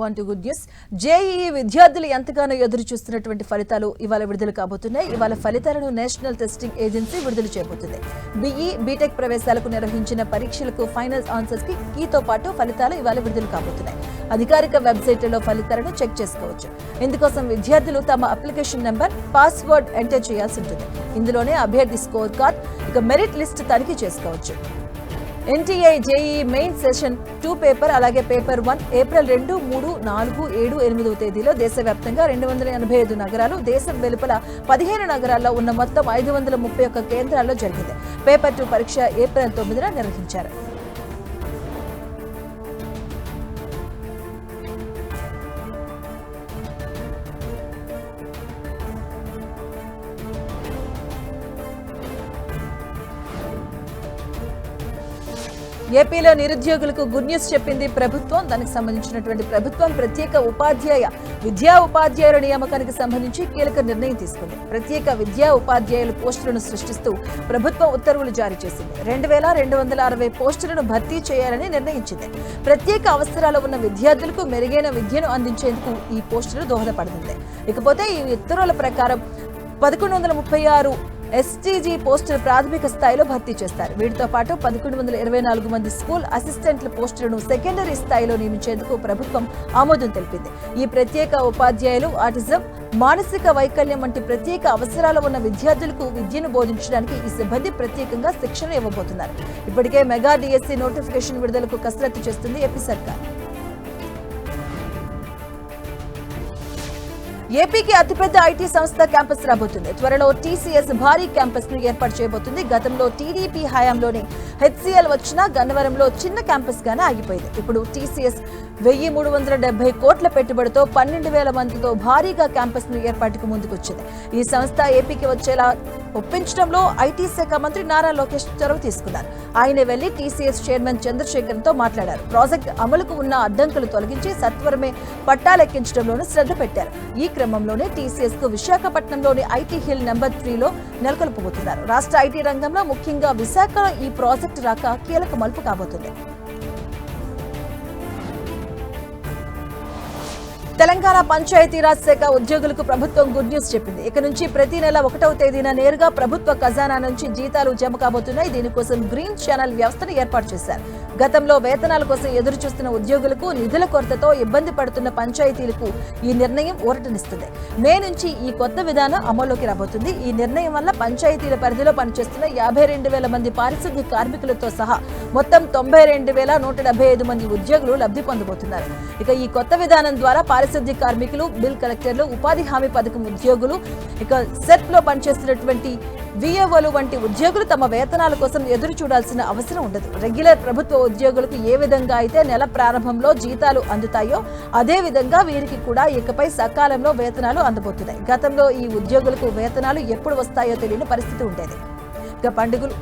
Move good news. JEE విద్యార్థులు ఎంతగానో ఎదురు చూస్తున్నటువంటి ఫలితాలు ఇవాళ విడుదల కాబోతున్నాయి. ఇవాళ ఫలితాలను నేషనల్ టెస్టింగ్ ఏజెన్సీ విడుదల చేయబోతుంది. బిఈ బీటెక్ ప్రవేశాలకు నిర్వహించిన పరీక్షలకు ఫైనల్ ఆన్సర్స్కి కీతో పాటు ఫలితాలు ఇవాళ విడుదల కాబోతున్నాయి. అధికారిక వెబ్సైట్లలో ఫలితాలను చెక్ చేసుకోవచ్చు. ఇందుకోసం విద్యార్థులు తమ అప్లికేషన్ నెంబర్ పాస్వర్డ్ ఎంటర్ చేయాల్సి ఉంటుంది. ఇందులోనే అభ్యర్థి స్కోర్ కార్డ్ ఇక మెరిట్ లిస్ట్ తనిఖీ చేసుకోవచ్చు. NTI JEE main session two paper అలాగే పేపర్ వన్ ఏప్రిల్ రెండు మూడు నాలుగు ఏడు ఎనిమిదవ తేదీలో దేశవ్యాప్తంగా రెండు వందల ఎనభై ఐదు నగరాలు దేశం వెలుపల పదిహేను నగరాల్లో ఉన్న మొత్తం ఐదు వందల ముప్పై ఒక్క కేంద్రాల్లో జరిగింది. పేపర్ టూ పరీక్ష ఏప్రిల్ తొమ్మిదిన నిర్వహించారు. ఏపీలో నిరుద్యోగులకు గుడ్ న్యూస్ చెప్పింది ప్రభుత్వం. దానికి సంబంధించినటువంటి ప్రభుత్వం ప్రత్యేక ఉపాధ్యాయ విద్యా ఉపాధ్యాయుల నియామకానికి సంబంధించి కీలక నిర్ణయం తీసుకుంది. ప్రత్యేక విద్యా ఉపాధ్యాయుల పోస్టులను సృష్టిస్తూ ప్రభుత్వం ఉత్తర్వులు జారీ చేసింది. రెండు వేల రెండు వందల అరవై పోస్టులను భర్తీ చేయాలని నిర్ణయించింది. ప్రత్యేక అవసరాలు ఉన్న విద్యార్థులకు మెరుగైన విద్యను అందించేందుకు ఈ పోస్టులు దోహదపడుతుంది ఇకపోతే ఈ ఉత్తర్వుల ప్రకారం పదకొండు వందల ముప్పై ఆరు ఎస్టీజీ పోస్టులు ప్రాథమిక స్థాయిలో భర్తీ చేస్తారు. వీటితో పాటు పదకొండు వందల ఇరవై నాలుగు మంది స్కూల్ అసిస్టెంట్ల పోస్టులను సెకండరీ స్థాయిలో నియమించేందుకు ప్రభుత్వం ఆమోదం తెలిపింది. ఈ ప్రత్యేక ఉపాధ్యాయులు ఆటిజం మానసిక వైకల్యం వంటి ప్రత్యేక అవసరాలు ఉన్న విద్యార్థులకు విద్యను బోధించడానికి ఈ సిబ్బంది ప్రత్యేకంగా శిక్షణ ఇవ్వబోతున్నారు. ఇప్పటికే మెగా డిఎస్సీ నోటిఫికేషన్ విడుదలకు కసరత్తు చేస్తుంది ఏపీ సర్కార్. ఏపీకి అతిపెద్ద ఐటీ సంస్థ క్యాంపస్ రాబోతుంది. త్వరలో టీసీఎస్ భారీ క్యాంపస్ను ఏర్పాటు చేయబోతుంది. గతంలో టీడీపీ హయాంలోనే హెచ్సిఎల్ వచ్చిన గన్నవరంలో చిన్న క్యాంపస్ గానే ఆగిపోయింది. ఇప్పుడు టీసీఎస్ వెయ్యి మూడు వందల డెబ్బై కోట్ల పెట్టుబడితో పన్నెండు వేల మందితో భారీగా క్యాంపస్ను ఏర్పాటుకు ముందుకొచ్చింది. ఈ సంస్థ ఏపీకి వచ్చేలా ఒప్పించడంలో ఐటీ శాఖ మంత్రి నారా లోకేష్ చొరవ తీసుకున్నారు. ఆయన వెళ్ళి టీసీఎస్ చైర్మన్ చంద్రశేఖర్తో మాట్లాడారు. ప్రాజెక్ట్ అమలుకు ఉన్న అడ్డంకులు తొలగించి సత్వరమే పట్టాలెక్కించడంలోనూ శ్రద్ధ పెట్టారు. ఈ క్రమంలోనే టీసీఎస్కు విశాఖపట్నంలోని ఐటీ హిల్ నెంబర్ త్రీలో నెలకొల్పబోతున్నారు. రాష్ట్ర ఐటీ రంగంలో ముఖ్యంగా విశాఖ ఈ ప్రాజెక్టు రాక కీలక మలుపు కాబోతుంది. తెలంగాణ పంచాయతీరాజ్ శాఖ ఉద్యోగులకు ప్రభుత్వం గుడ్ న్యూస్ చెప్పింది. ఇక నుంచి ప్రతి నెల ఒకటవ తేదీన నేరుగా ప్రభుత్వ ఖజానా నుంచి జీతాలు జమ కాబోతున్నాయి. దీనికోసం గ్రీన్ ఛానల్ వ్యవస్థను ఏర్పాటు చేశారు. గతంలో వేతనాల కోసం ఎదురు చూస్తున్న ఉద్యోగులకు నిధుల కొరతతో ఇబ్బంది పడుతున్న పంచాయతీలకు ఈ నిర్ణయం ఊరటనిస్తుంది. మే నుంచి ఈ కొత్త విధానం అమల్లోకి రాబోతుంది. ఈ నిర్ణయం వల్ల పంచాయతీల పరిధిలో పనిచేస్తున్న యాభై రెండు వేల మంది పారిశుద్ధ్య కార్మికులతో సహా మొత్తం తొంభై రెండు వేల నూట డెబ్బై ఐదు మంది ఉద్యోగులు లబ్ధి పొందబోతున్నారు. ఇక ఈ కొత్త విధానం ద్వారా పారిశుద్ధ్య కార్మికులు బిల్ కలెక్టర్లు ఉపాధి హామీ పథకం ఉద్యోగులు ఇక సెట్లో పనిచేస్తున్నటువంటి విఏఓలు వంటి ఉద్యోగులు తమ వేతనాల కోసం ఎదురు చూడాల్సిన అవసరం ఉండదు. రెగ్యులర్ ప్రభుత్వ ఉద్యోగులకు ఏ విధంగా అయితే నెల ప్రారంభంలో జీతాలు అందుతాయో అదే విధంగా వీరికి కూడా ఇకపై సకాలంలో వేతనాలు అందబోతున్నాయి. గతంలో ఈ ఉద్యోగులకు వేతనాలు ఎప్పుడు వస్తాయో తెలియని పరిస్థితి ఉండేది. ఇక పండుగలు